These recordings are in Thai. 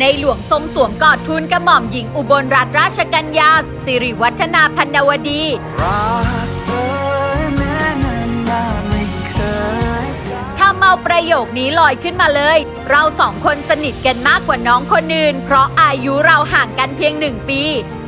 ในหลวงทรงสวมกอดทูลกระหม่อมหญิงอุบลรัตนราชกัญญาสิริวัฒนาพันนวดี รัก เมาประโยคนี้ลอยขึ้นมาเลย เราสองคนสนิทกันมากกว่าน้องคนอื่น เพราะอายุเราห่างกันเพียงหนึ่งปี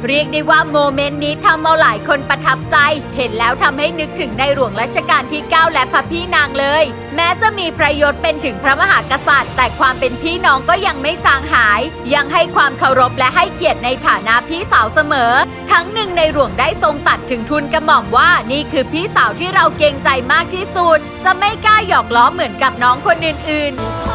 เรียกได้ว่าโมเมนต์นี้ทำเอาหลายคนประทับใจ เห็นแล้วทำให้นึกถึงในหลวงรัชกาลที่ 9 และพระพี่นางเลย แม้จะมีประโยชน์เป็นถึงพระมหากษัตริย์ แต่ความเป็นพี่น้องก็ยังไม่จางหาย ยังให้ความเคารพและให้เกียรติในฐานะพี่สาวเสมอ ครั้งหนึ่งในหลวงได้ทรงตัดถึงทุนกระหม่อมว่านี่คือพี่สาวที่เราเกรงใจมากที่สุด จะไม่กล้าหยอกล้อเหมือนกับน้องคนอื่นๆ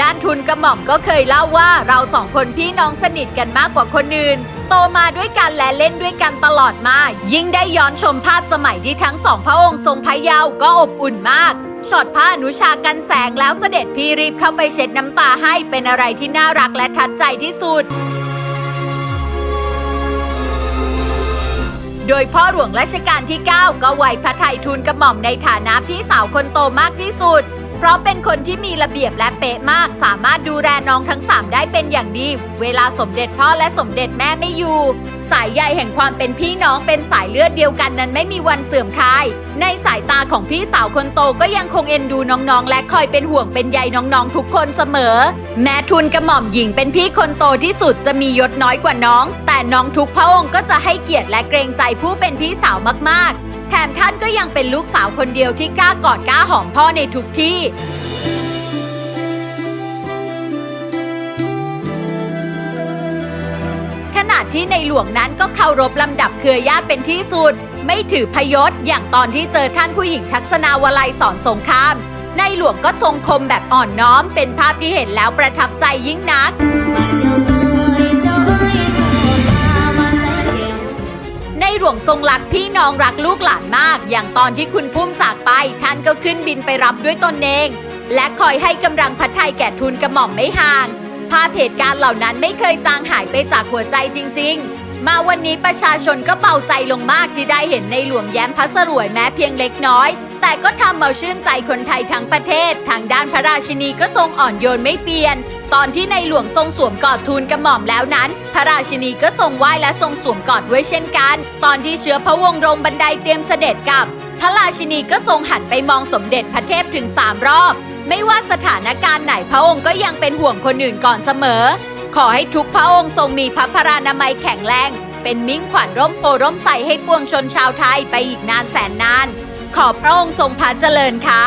ด้านทุนกระหม่อมก็เคยเล่าว่าเราสองคนพี่น้องสนิทกันมากกว่าคนอื่น โตมาด้วยกันและเล่นด้วยกันตลอดมา ยิ่งได้ย้อนชมภาพสมัยที่ทั้งสองพระองค์ทรงพระเยาว์ก็อบอุ่นมาก ช็อตผ้าอนุชากันแสงแล้วเสด็จพี่รีบเข้าไปเช็ดน้ำตาให้เป็นอะไรที่น่ารักและทัดใจที่สุด โดยพ่อหลวงรัชกาลที่ 9 ก็ไว้พระไทยทูลกระหม่อมในฐานะพี่สาวคนโตมากที่สุด เพราะเป็นคนที่มีระเบียบและเป๊ะมาก สามารถดูแลน้องทั้ง 3 ได้เป็นอย่างดี เวลาสมเด็จพ่อและสมเด็จแม่ไม่อยู่ สายใยแห่งความเป็นพี่น้องเป็นสายเลือดเดียวกันนั้นไม่มีวันเสื่อมคลาย ในสายตาของพี่สาวคนโตก็ยังคงเอ็นดูน้องๆ และคอยเป็นห่วงเป็นใยน้องๆ ทุกคนเสมอ แม้ทุนกระหม่อมหญิงเป็นพี่คนโตที่สุดจะมียศน้อยกว่าน้อง แต่น้องทุกพระองค์ก็จะให้เกียรติและเกรงใจผู้เป็นพี่สาวมากๆ แถมท่านก็ยังเป็นลูกสาวคนเดียวที่กล้ากอดกล้าหอมพ่อในทุกที่ ณะที่ในหลวงนั้นก็เคารพลำดับเครือญาติเป็นที่สุด ไม่ถือพยศอย่างตอนที่เจอท่านผู้หญิงทักษณาวลัยสอนสงคราม ในหลวงก็ทรงคมแบบอ่อนน้อมเป็นภาพที่เห็นแล้วประทับใจยิ่งนัก ในหลวงทรงรักพี่น้องรักลูกหลานมาก อย่างตอนที่คุณพุ่มจากไป ท่านก็ขึ้นบินไปรับด้วยตนเอง และคอยให้กำลังพัดไทยแก่ทุนกระหม่อมไม่ห่าง ภาพเหตุการณ์เหล่านั้นไม่เคยจางหายไปจากหัวใจจริง ๆ มาวันนี้ประชาชนก็เบาใจลงมากที่ได้เห็นในหลวงแย้มพระสรวยแม้เพียงเล็กน้อย แต่ก็ทำเอาชื่นใจคนไทยทั้งประเทศ ทางด้านพระราชินีก็ทรงอ่อนโยนไม่เปลี่ยน ตอนที่ในหลวงทรงสวมกอดทูลกระหม่อมแล้วนั้น พระราชินีก็ทรงไหว้และทรงสวมกอดไว้เช่นกัน ตอนที่เชื้อพระวงศ์รงบันไดเตรียมเสด็จกลับพระราชินีก็ทรงหันไปมองสมเด็จพระเทพถึงสามรอบ ไม่ว่าสถานการณ์ไหนพระองค์ก็ยังเป็นห่วงคนอื่นก่อนเสมอ ขอให้ทุกพระองค์ทรงมีพระพรานามัยแข็งแรง เป็นมิ่งขวัญร่มโพร่มใสให้ปวงชนชาวไทยไปอีกนานแสนนาน ขอพระองค์ทรงพระเจริญค่ะ